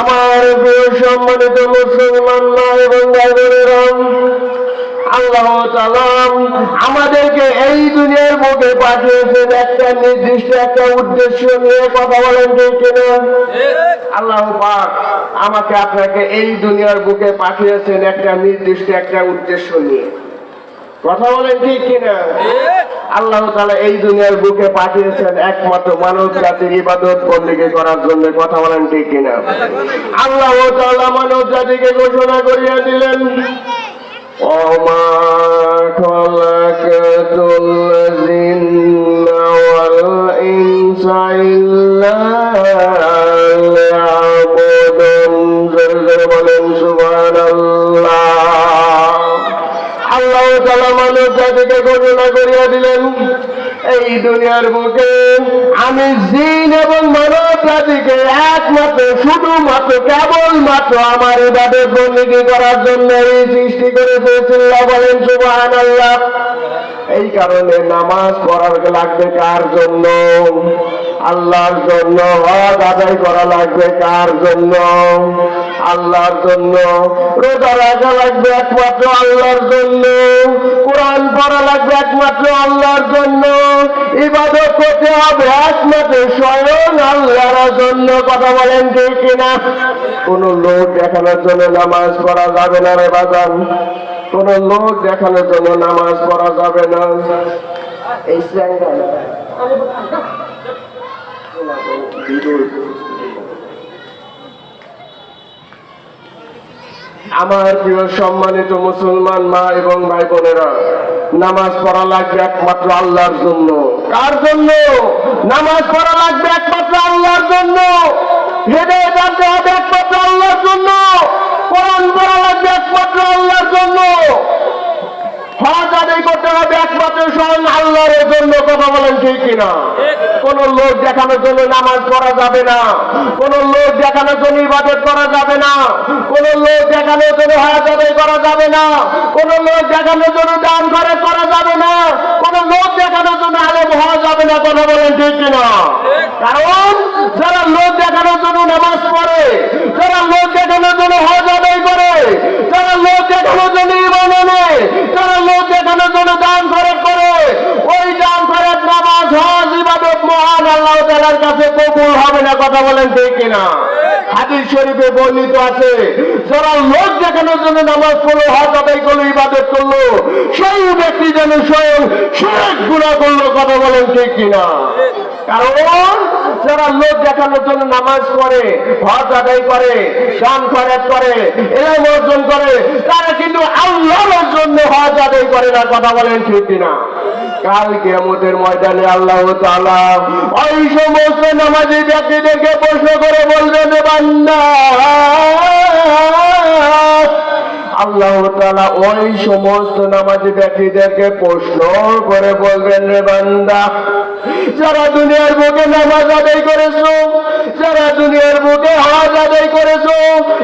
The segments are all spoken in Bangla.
আমার প্রিয় সম্মানিত মুসলমান আল্লাহ আমাদেরকে এই দুনিয়ার বুকে পাঠিয়েছেন একটা নির্দিষ্ট একটা উদ্দেশ্য নিয়ে কথা বলেন কিনা? আল্লাহ পাক আমাকে আপনাকে এই দুনিয়ার বুকে পাঠিয়েছেন একটা নির্দিষ্ট একটা উদ্দেশ্য নিয়ে। কথা বলেন ঠিক কিনা আল্লাহ তাআলা এই দুনিয়ার বুকে পাঠিয়েছেন একমাত্র মানব জাতির ইবাদত বন্দিকে করার জন্য কথা বলেন ঠিক কিনা আল্লাহ তাআলা মানব জাতিকে ঘোষণা করিয়া দিলেন وما خلقت الجن والإنس ঘোষণা করিয়া দিলেন। এই দুনিয়ার বুকে আমি জিন এবং মানব জাতিকে একমাত্র, শুধুমাত্র, কেবলমাত্র আমার ইবাদত বন্দিগি করার জন্য এই সৃষ্টি করেছে। চিল্লা বলেন, সুবহানাল্লাহ। এই কারণে নামাজ পড়ার লাগবে কার জন্য? আল্লাহর জন্য, হজ আদায় করা লাগবে কার জন্য? আল্লাহর জন্য, রোজা রাখা লাগবে একমাত্র আল্লাহর জন্য। কোরআন পড়া লাগবে একমাত্র আল্লাহর জন্য। ইবাদত করতে হবে। একমাত্র স্বয়ং আল্লাহর জন্য কথা বলেন ঠিক কিনা? কোন লোক দেখানোর জন্য নামাজ পড়া যাবে না রে বাজান। কোন লোক দেখানোর জন্য নামাজ পড়া যাবে না। এই আমার প্রিয় সম্মানিত মুসলমান মা এবং ভাই বোনেরা নামাজ পড়া লাগবে একমাত্র আল্লাহর জন্য। কার জন্য? নামাজ পড়া লাগবে একমাত্র আল্লাহর জন্য। হেদে জানতে হবে একমাত্র আল্লাহর জন্য। কোরআন পড়া লাগবে একমাত্র আল্লাহর জন্য। হজ আদায় করতে হবে একমাত্র স্বয়ং আল্লাহর জন্য। কথা বলেন ঠিক কিনা? কোন লোক দেখানোর জন্য নামাজ পড়া যাবে না। কোন লোক দেখানোর জন্য ইবাদত করা যাবে না। কোন লোক দেখানোর জন্য হজ আদায় করা যাবে না। কোন লোক দেখানোর জন্য দান করে করা যাবে না। কোন লোক দেখানোর জন্য আলেম হওয়া যাবে না। কথা বলেন ঠিক কিনা? কারণ যারা লোক দেখানোর জন্য নামাজ পড়ে, যারা লোক দেখানোর জন্য হজ আদায় করে, যারা লোক দেখানোর জন্য ইমান আনে, যারা লোক দেখানোর জন্য দান খরচ করে, ওই দান খরচ নামাজ, হজ, ইবাদত মহান আল্লাহ তাআলার কাছে কবুল হবে না, কথা বলেন ঠিক কিনা? হাদিস শরীফে বর্ণিত আছে, যারা লোক দেখানোর জন্য নামাজ পড়ল হজ আদায় করল ইবাদত করল, সেই ব্যক্তি যেন স্বয়ং শেখ গুণা করল, কথা বলেন ঠিক কিনা? কারণ যারা লোক দেখানোর জন্য নামাজ পড়ে হজ আদায় করে দান খরচ করে, এলাম অর্জন করে, তারা কিন্তু আল্লাহর জন্য হজ আদায় করে না, কথা বলেন ঠিক কিনা? কাল কেমতের ময়দানে আল্লাহ তাআলা ওই সমস্ত নামাজি ব্যক্তিদেরকে প্রশ্ন করে বলবেন বান্দা, আল্লাহ তাআলা ওই সমস্ত নামাজি ব্যক্তিদেরকে প্রশ্ন করে বলবেন রে বান্দা, যারা দুনিয়ার বুকে নামাজ আদায় করেছ, যারা দুনিয়ার বুকে হজ আদায় করেছ,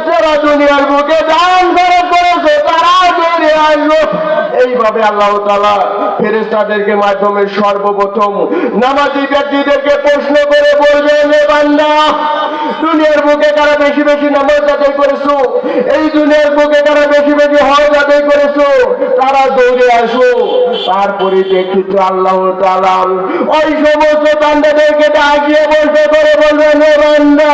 যারা দুনিয়ার বুকে দান খরচ বেরিয়ে আসলো এইভাবে আল্লাহ তাআলা ফেরেশতাদেরকে মাধ্যমে সর্বপ্রথম নামাজি ব্যক্তিদেরকে প্রশ্ন করে বলবেন বান্দা, দুনিয়ার বুকে কারা বেশি বেশি নামাজ আদায় করেছ? এই দুনিয়ার বুকে কারা বেশি বেশি হজ আদায় করেছ? তারা দৌড়ে আসো। তারপরে দেখিত আল্লাহ তাআলা ওই সমস্ত বান্দাদেরকে ডাকিয়ে বলতে করে বলবেন বান্দা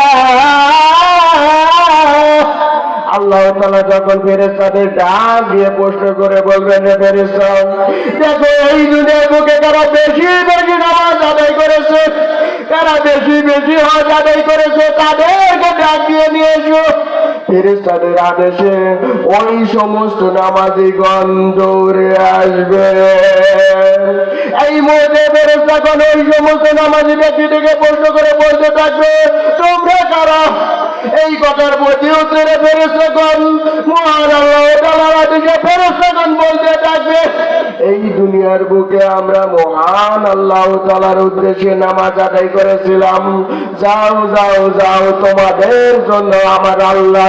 আল্লাহ তাআলা যখন ফেরেশতাদের ডাক দিয়ে প্রশ্ন করে বলবেন ফেরেশতা দেখো এই দুনিয়ার বুকে কারা বেশি বেশি নামাজ আদায় করেছে? কারা বেশি বেশি হজ আদায় করেছে? তাদেরকে ডাক দিয়ে নিয়ে এসো। ফেরেশতাদের আদেশে ওই সমস্ত নামাজি দৌড়ে আসবে। এই মুহূর্তে ফেরেশতাগণ ওই সমস্ত নামাজি ব্যক্তিটিকে প্রশ্ন করে বলতে থাকবে, তোমরা কারা? এই কথার প্রতি উত্তরে ফেরেশতাগণ, মহান আল্লাহ বলতে থাকবে, এই দুনিয়ার বুকে আমরা মহান আল্লাহ তাআলার উদ্দেশ্যে নামাজ আদায় করেছিলাম। যাও যাও যাও, তোমাদের জন্য আমার আল্লাহ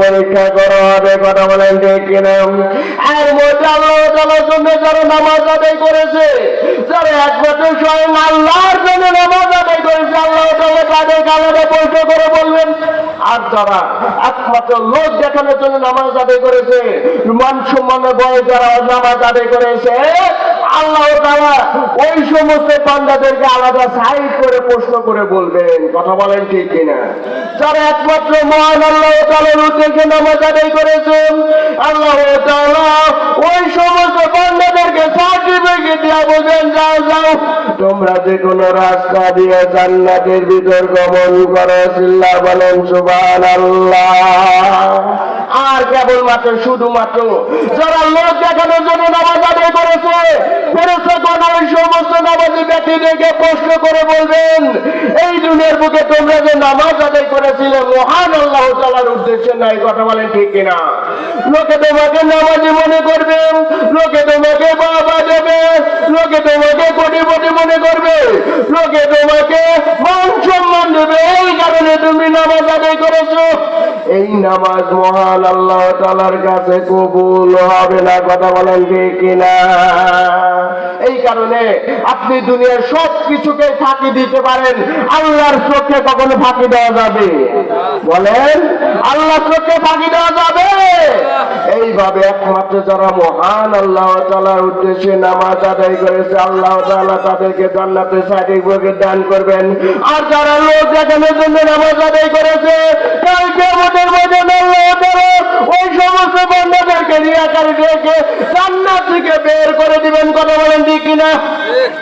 পরীক্ষা করা। হবে কথা বলেন ঠিক কিনা? এর মধ্যে আল্লাহ তাআলার জন্য যারা নামাজ আদায় করেছে, যারা একমাত্র স্বয়ং আল্লাহর জন্য নামাজ আদায় করেছে আল্লাহ তাআলা তাদের কালারে যারা একমাত্র লোক দেখানোর জন্য নামাজ আদায় করেছে, মান সম্মানের বয়ে যারা নামাজ আদায় করেছে, আল্লাহ তারা ওই সমস্ত বান্দাদেরকে আলাদা সাইড করে প্রশ্ন করে বলবেন। কথা বলেন ঠিক কিনা? যারা একমাত্র মহান আল্লাহ তালার উদ্দেশ্যে নামাজ আদায় করেছেন, আল্লাহ তাআলা ওই সমস্ত বান্দাদেরকে সার্টিফিকেট দিয়ে বোঝেন যাও যাও। তোমরা যে কোনো রাস্তা দিয়ে জান্নাতের ভিতর গমন করো সিল্লা বলেন সুবান আর কেবলমাত্র, শুধুমাত্র যারা লোক দেখানোর জন্য নামাজ আদায় করেছে ফেরস্তাগণ ওই সমস্ত নামাজি ব্যক্তিদেরকে প্রশ্ন করে বলবেন, এই দুনিয়ার বুকে তোমরা যে নামাজ আদায় করেছিলে, মহান আল্লাহ তালার উদ্দেশ্যে নাই, কথা বলেন ঠিক কিনা? লোকে তোমাকে নামাজি মনে করবে, লোকে তোমাকে বাবা দেবে, লোকে তোমাকে কোটিপতি মনে করবে, লোকে তোমাকে মান সম্মান দেবে, এই কারণে তুমি নামাজ আদায় করেছ। এই নামাজ মহান আল্লাহ তালার কাছে কবুল হবে না। কথা বলেন ঠিক কিনা? এই কারণে আপনি দুনিয়ার সব কিছুকে ফাঁকি দিতে পারেন। আল্লাহর চোখে কখনো ফাঁকি দেওয়া যাবে? বলেন, আল্লাহর চোখে ফাঁকি দেওয়া যাবে? এইভাবে একমাত্র যারা মহান আল্লাহ তালার উদ্দেশ্যে নামাজ আদায় করেছে, আল্লাহ তাআলা তাদেরকে জান্নাতের সার্টিফিকেট দান করবেন। আর যারা লোক দেখানোর জন্য নামাজ আদায় করেছে, কালকে আমাদের মধ্যে আল্লাহ তাআলা ওই সমস্ত বান্দাদেরকে রিয়াকারী রেখে জান্নাত থেকে বের করে দিবেন, কথা বলেন ঠিক কিনা?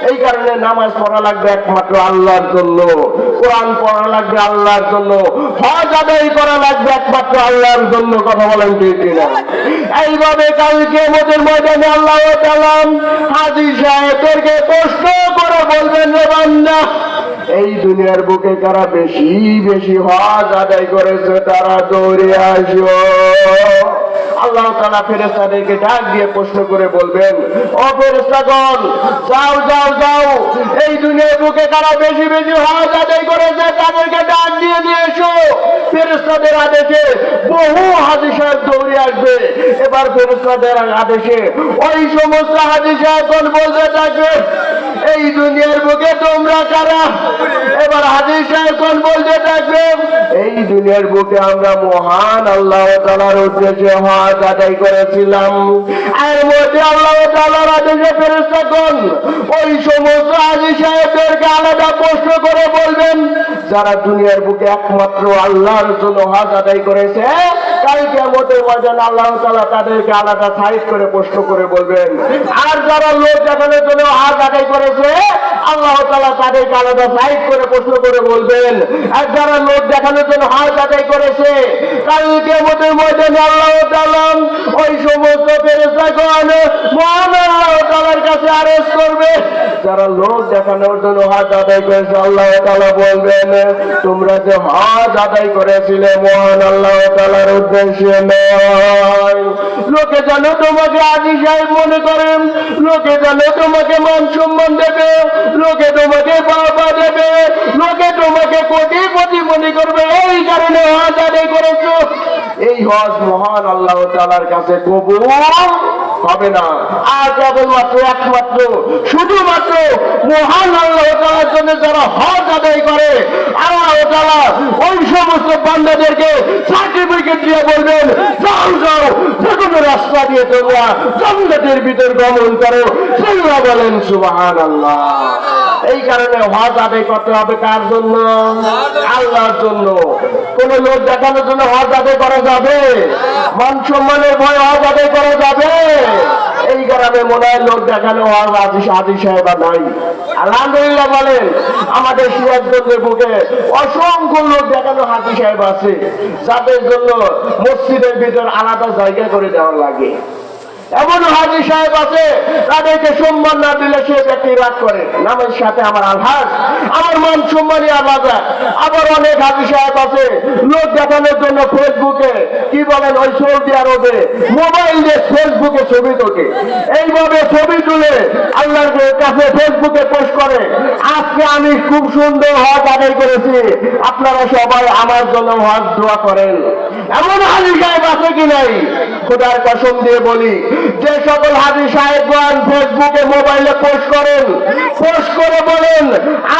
এই কারণে নামাজ পড়া লাগবে একমাত্র আল্লাহর জন্য, কোরআন পড়া লাগবে আল্লাহর জন্য, হজ আদায় করা লাগবে একমাত্র আল্লাহর জন্য, কথা বলেন ঠিক কিনা? এইভাবে কালকে আমাদের ময়দানে আল্লাহ হাজি সাহেবদেরকে প্রশ্ন করে বলবেন রে বান্দা এই দুনিয়ার বুকে কারা বেশি বেশি হজ আদায় করেছে, তারা দৌড়ে আসো আল্লাহ তালা ফেরেস্তাদেরকে ডাক দিয়ে প্রশ্ন করে বলবেন, ও ফেরেস্তাগণ যাও যাও যাও, এই দুনিয়ার বুকে বেশি বেশি হজ আদায় করেছে, তাদেরকে ডাক দিয়ে এসো। ফেরেস্তাদের আদেশে বহু হাজি দৌড়ে আসবে। এবার ফেরেস্তাদের আদেশে ওই সমস্ত হাজি বলতে থাকবে এই দুনিয়ার বুকে তোমরা কারা? এবার হাজির সাহেব কোন বলতে থাকবে? এই দুনিয়ার বুকে আমরা মহান আল্লাহ তালার উদ্দেশ্যে হজ আদায় করেছিলাম। এর মধ্যে আল্লাহ তালার আদেশে ফেরেস্তা কোন ওই সমস্ত হাজির সাহেবদেরকে আলাদা প্রশ্ন করে বলবেন, যারা দুনিয়ার বুকে একমাত্র আল্লাহর জন্য হজ আদায় করেছে কালকে আমাদের ময়দান আল্লাহ তালা তাদেরকে আলাদা সাইজ করে প্রশ্ন করে বলবেন, আর যারা লোক দেখানোর জন্য হজ আদায় করেছে, আল্লাহ তালা তাদেরকে আলাদা সাইড করে প্রশ্ন করে বলবেন, আর যারা লোক দেখানোর জন্য হাত আদায় করেছে কালকে আমাদের ময়দানে আল্লাহ তালাম ওই সমস্ত ফেরেস্তাগণ মহান আল্লাহ তালার কাছে আরেস্ট করবে। যারা লোক দেখানোর জন্য হাত আদায় করেছে, আল্লাহ তালা বলবেন, তোমরা যে হাত আদায় করেছিলে মহান আল্লাহ তালার নয় লোকে যেন তোমাকে আজি সাহেব মনে করেন লোকে যেন তোমাকে মান সম্মান দেবে, লোকে তোমাকে বাবা দেবে, লোকে তোমাকে কোটি কোটি মনে করবে। এই কারণে হজ আদায় করেছ। এই হজ মহান আল্লাহ তালার কাছে কবুল। হবে না। আর কেবলমাত্র একমাত্র, শুধুমাত্র মহান আল্লাহ তালার জন্য যারা হজ আদায় করে, আল্লাহ তালা ওই সমস্ত বান্দাদেরকে সার্টিফিকেট দিয়ে বলবেন, যাও যাও যে কোনো রাস্তা দিয়ে তোমরা জঙ্গলের ভিতর গমন করো। সেগুলো বলেন সুবাহ আল্লাহ এই কারণে হজ আদায় করতে হবে কার জন্য? আল্লাহর জন্য। কোন লোক দেখানোর জন্য হজ আদায় করা যাবে? মান সম্মানের ভয় হজ আদায় করা যাবে? এই কারণে মনে হয় লোক দেখানো হজ আজি হাজি সাহেব নাই। আলহামদুলিল্লাহ বলেন, আমাদের সিরাজগঞ্জের বুকে অসংখ্য লোক দেখানো হাজি সাহেব আছে, যাদের জন্য মসজিদের ভিতর আলাদা জায়গা করে দেওয়া লাগে। এমন হাজি সাহেব আছে, তাদেরকে সম্মান না দিলে সে ব্যক্তি রাগ করে। নামের সাথে আমার আলহাজ, আমার মান সম্মানই আলাদা। আবার অনেক হাজি সাহেব আছে, লোক দেখানোর জন্য ফেসবুকে, কি বলেন, ওই সৌদি আরবে, মোবাইল দিয়ে ফেসবুকে ছবি তোকে এইভাবে ছবি তুলে আল্লাহর কাছে ফেসবুকে পোস্ট করে। আজকে আমি খুব সুন্দর হজ আদায় করেছি। আপনারা সবাই আমার জন্য হজ দোয়া করেন। এমন হাজি সাহেব আছে কি নাই? খোদার কসম দিয়ে বলি যে সকল হাজি সাহেবগণ ফেসবুকে মোবাইলে পোস্ট করেন। পোস্ট করে বলেন,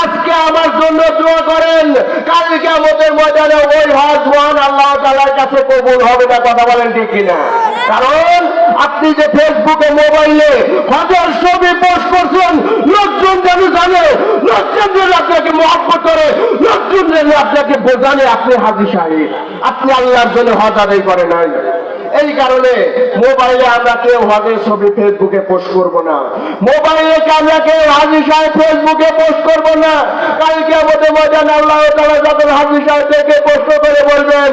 আজকে আমার জন্য দোয়া করেন। কালকে আমাদের ময়দানে ওই হজ মহান আল্লাহ তালার কাছে কবুল হবে না। কথা বলেন ঠিক কিনা? কারণ আপনি যে ফেসবুকে মোবাইলে হজের ছবি পোস্ট করছেন, লোকজন যেন জানে, লোকজন যেন আপনাকে মহব্বত করে, লোকজন যেন আপনাকে বোঝানে আপনি হাজি সাহেব। আপনি আল্লাহর জন্য হজ আদায় করে নাই। এই কারণে মোবাইলে আমরা কেউ হজের ছবি ফেসবুকে পোস্ট করব না। মোবাইলে আমরা কেউ হাজি সাহেব ফেসবুকে পোস্ট করব না। কালকে আমাদের ময়দান আল্লাহ তালা যখন হাজি সাহেবকে পোস্ট করে বলবেন,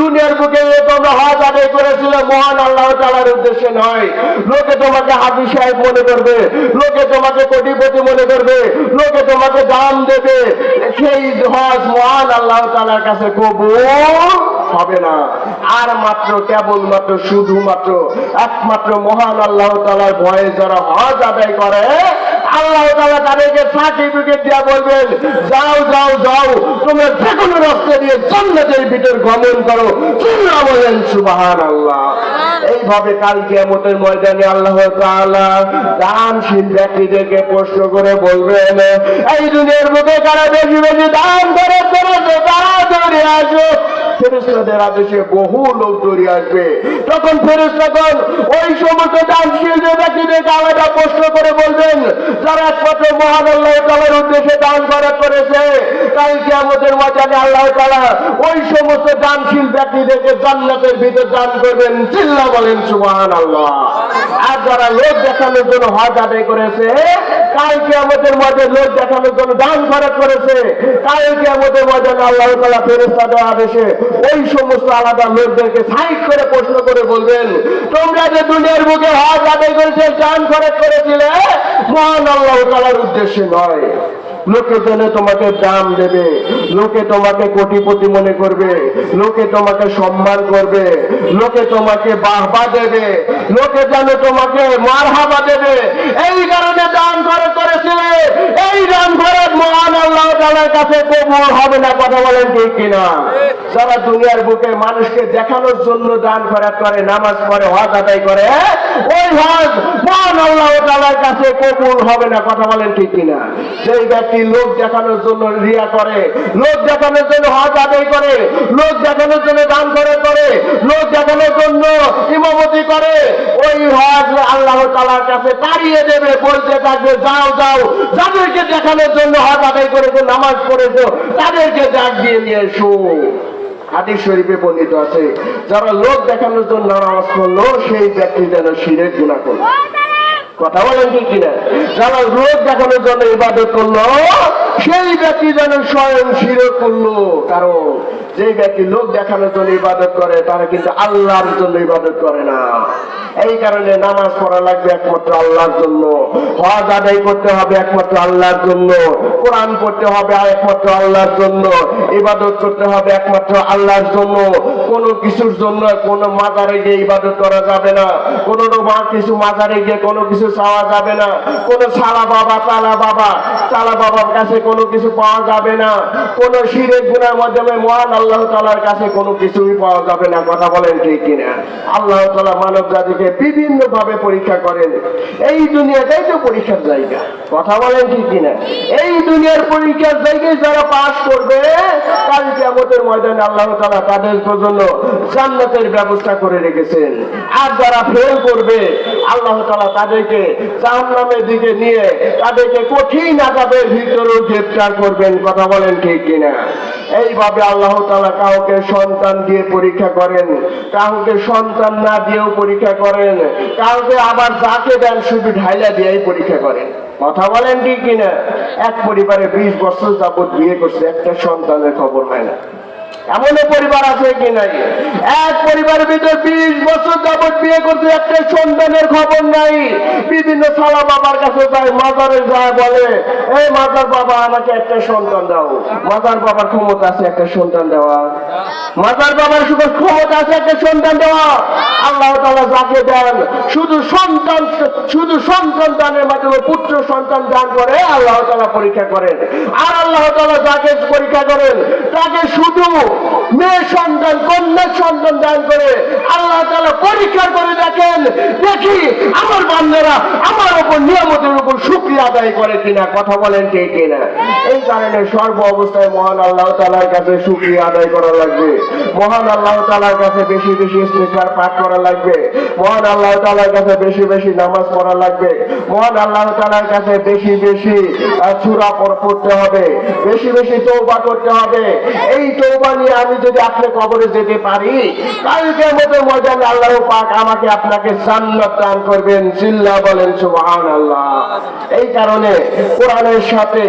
দুনিয়ার বুকে তোমরা হজ আদায় করেছিল, মহান আল্লাহ তালার উদ্দেশ্যে নয়। লোকে তোমাকে হাজি সাহেব মনে করবে, লোকে তোমাকে কোটিপতি মনে করবে, লোকে তোমাকে দাম দেবে। সেই হজ মহান আল্লাহ তালার কাছে কবুল হবে না। আর মাত্র কেবলমাত্র শুধুমাত্র একমাত্র মহান আল্লাহ তালার ভয়ে যারা হজ আদায় করে আল্লাহ তালা তাদেরকে সার্টিফিকেট দিয়া বলবেন যাও যাও যাও তোমরা যে কোনো রাস্তা দিয়ে জান্নাতের ভিতর গমন করো তোমরা বলেন সুবাহান আল্লাহ এইভাবে কাল কিয়ামতের ময়দানে আল্লাহ তাআলা দানশীল ব্যক্তিদেরকে প্রশ্ন করে বলবেন এই দুনিয়ার বুকে কারা বেশি বেশি দান করে করেছে তারা দৌড়ে আসো ফেরেস্তাদের আদেশে বহু লোক দৌড়ে আসবে। তখন ফেরেস্তাগণ ওই সমস্ত দানশীল যে ব্যক্তিদেরকে আলাদা প্রশ্ন করে বলবেন, যারা একমাত্র মহান আল্লাহ তালার উদ্দেশ্যে দান করা করেছে, তাই আমাদের মজানে আল্লাহ তালা ওই সমস্ত দানশীল ব্যক্তিদেরকে জান্নাতের ভিতর দান করবেন। চিল্লা বলেন সুবহান আল্লাহ আর যারা লোক দেখানোর জন্য হজ আদায় করেছে কালকে আমাদের মধ্যে লোক দেখানোর জন্য দান খরচ করেছে। কালকে আমাদের আল্লাহ তালা ফেরেস্তাদের আদেশে ওই সমস্ত আলাদা লোকদেরকে সাইড করে প্রশ্ন করে বলবেন, তোমরা যে দুনিয়ার বুকে হজ আদায় করেছে, দান খরচ করেছিলে, মহান আল্লাহ তালার উদ্দেশ্যে নয়। লোকে যেন তোমাকে দাম দেবে, লোকে তোমাকে কোটিপতি মনে করবে, লোকে তোমাকে সম্মান করবে, লোকে তোমাকে বাহবা দেবে, লোকে যেন তোমাকে মারহাবা দেবে। এই কারণে দান করে করেছিলে এই দান করে মহান আল্লাহ তাআলার কাছে কবুল হবে না কথা বলেন ঠিক কিনা? সারা দুনিয়ার বুকে মানুষকে দেখানোর জন্য দান খরচ করে, নামাজ পড়ে, হজ আদায় করে, ওই হজ মহান আল্লাহ তাআলার কাছে কবুল হবে না কথা বলেন ঠিক কিনা? সেই ব্যক্তি লোক দেখানোর জন্য রিয়া করে, লোক দেখানোর জন্য হজ আদায় করে, লোক দেখানোর জন্য দান করে করে, লোক দেখানোর জন্য ইমামতি করে, ওই হজ আল্লাহ তাআলার কাছে তাড়িয়ে দেবে, বলতে থাকবে, যাও যাও, যাদেরকে দেখানোর জন্য হজ আদায় করেছ নামাজ পড়েছো তাদেরকে ডাক দিয়ে নিয়ে এসো। হাদিস শরীফে বর্ণিত আছে যারা লোক দেখানোর জন্য নামাজ করল সেই ব্যক্তি যেন শিরের গুণা করল। কথা বলেন কি কিনা? যারা লোক দেখানোর জন্য ইবাদত করল সেই ব্যক্তি যেন স্বয়ং শিরক করল কারণ যে ব্যক্তি লোক দেখানোর জন্য ইবাদত করে, তারা কিন্তু আল্লাহর জন্য ইবাদত করে না। এই কারণে নামাজ পড়া লাগবে একমাত্র আল্লাহর জন্য, হজ আদায় করতে হবে একমাত্র আল্লাহর জন্য, কোরআন পড়তে হবে একমাত্র আল্লাহর জন্য, ইবাদত করতে হবে একমাত্র আল্লাহর জন্য। কোনো কিছুর জন্য কোনো মাজারে গিয়ে ইবাদত করা যাবে না, কোনো কিছু মাজারে গিয়ে কোনো কিছু চাওয়া যাবে না, কোনো সালা বাবা, তালা বাবা, তালা বাবার কাছে কোনো কিছু পাওয়া যাবে না। কোনো শিরে গুণার মাধ্যমে মহান আল্লাহ তালার কাছে কোনো কিছুই পাওয়া যাবে না। কথা বলেন ঠিক কিনা? আল্লাহ তালা মানব জাতিকে বিভিন্ন ভাবে পরীক্ষা করেন। এই দুনিয়াটাই তো পরীক্ষার জায়গা। কথা বলেন ঠিক কিনা? এই দুনিয়ার পরীক্ষার জায়গায় যারা পাশ করবে, কাল কেমতের ময়দানে আল্লাহ তালা তাদের জন্য জান্নাতের ব্যবস্থা করে রেখেছেন। আর যারা ফেল করবে, আল্লাহ তালা তাদেরকে জাহান্নামের দিকে নিয়ে তাদেরকে কঠিন আজাবের ভিতরেও গ্রেপ্তার করবেন, কথা বলেন ঠিক কিনা? এইভাবে আল্লাহ তালা কাউকে সন্তান দিয়ে পরীক্ষা করেন, কাউকে সন্তান না দিয়েও পরীক্ষা করেন, কাউকে আবার যাকে দেন শুধু ঢাইলা দিয়েই পরীক্ষা করেন। কথা বলেন ঠিক কিনা? এক পরিবারে বিশ বছর যাবত বিয়ে করছে, একটা সন্তানের খবর হয় না। এমন পরিবার আছে কি নাই? এক পরিবারের ভিতরে বিশ বছর যাবত বিয়ে করতে একটা সন্তানের খবর নাই। বিভিন্ন সালা বাবার কাছে যায় মাজারে যায়, বলে, এই মাজার বাবা, আমাকে একটা সন্তান দাও। মাজার বাবার ক্ষমতা আছে, একটা সন্তান দেওয়া। মাজার বাবার শুধু ক্ষমতা আছে, একটা সন্তান দেওয়া। আল্লাহ তালা যাকে দেন, শুধু সন্তান শুধু সন্তান দানের মাধ্যমে পুত্র সন্তান দান করে, আল্লাহ তালা পরীক্ষা করেন। আর আল্লাহ তালা যাকে পরীক্ষা করেন, তাকে শুধু মেয়ে সন্তান, কন্যা সন্তান দান করে আল্লাহ তালা পরীক্ষা করে দেখেন, দেখি আমার বান্দারা আমার ওপর নিয়ামতের উপর শুক্রিয়া আদায় করে কিনা, কথা বলেন কে কিনা? এই কারণে সর্ব অবস্থায় মহান আল্লাহ তালার কাছে শুক্রিয়া আদায় করা লাগবে। মহান আল্লাহ তালার কাছে বেশি বেশি ইস্তেফার পাঠ করা লাগবে। মহান আল্লাহ তালার কাছে বেশি বেশি নামাজ পড়া লাগবে। মহান আল্লাহ তালার কাছে বেশি বেশি চূড়া পড়তে হবে। বেশি বেশি তৌবা করতে হবে। এই তৌবা নিয়ে আমি যদি আপনি কবরে যেতে পারি, কালকে মতো মজান আল্লাহ পাক আমাকে আপনাকে জান্নাত দান করবেন। চিল্লা বলেন সুবহান আল্লাহ এই কারণে কোরআনের সাথে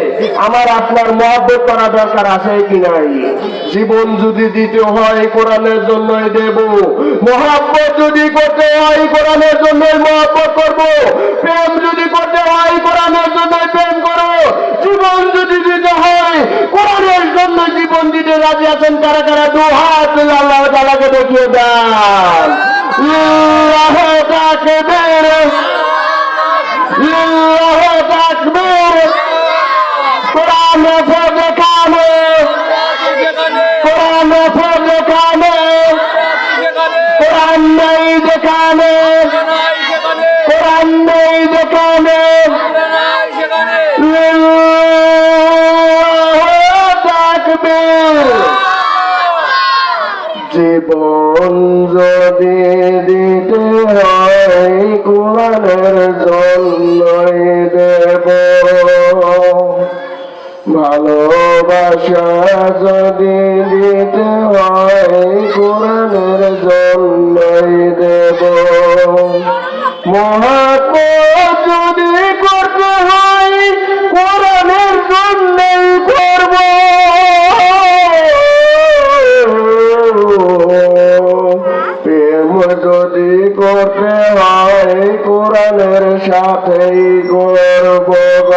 আমার আপনার মহব্বত করা দরকার আছে কি নাই? জীবন যদি দিতে হয় কোরআনের জন্যই দেব। মহব্বত যদি করতে হয় কোরআনের জন্যই মহব্বত করব। প্রেম যদি করতে হয় কোরআনের জন্যই প্রেম করো জীবন যদি দিতে হয় কোরআনের জীবন দিতে রাজি আছেন কারা কারা? দু হাত আল্লাহ তালাকে দেখিয়ে দেন। কোরআন নেই যেখানে কোরআন নেই যেখানে জীবন যদি দিতে হয় কোরআনের জন্যই দেব। ভালোবাসা যদি দিতে হয় কোরআনের জন্যই দেব। মহাত্মা যদি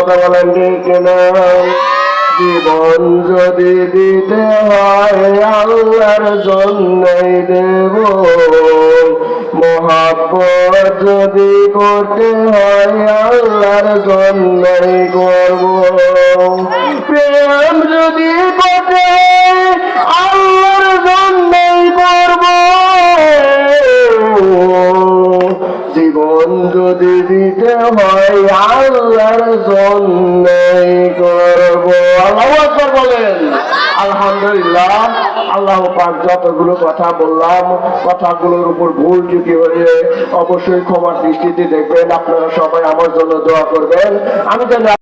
কথা বলেন ঠিক না জীবন যদি দিতে হয় আল্লাহর জন্যই দেব। মহাব্বত যদি করতে হয় আল্লাহর জন্যই করব। প্রেম যদি করতে আল্লাহর জন্যই করব। যদি দিতে হয় আল্লাহর জন্যই করব। আল্লাহ বলেন। আলহামদুলিল্লাহ, আল্লাহ পাক যতগুলো কথা বললাম, কথাগুলোর উপর ভুল চুটি হয়ে অবশ্যই ক্ষমার দৃষ্টিতে দেখবেন। আপনারা সবাই আমার জন্য দোয়া করবেন। আমি যেন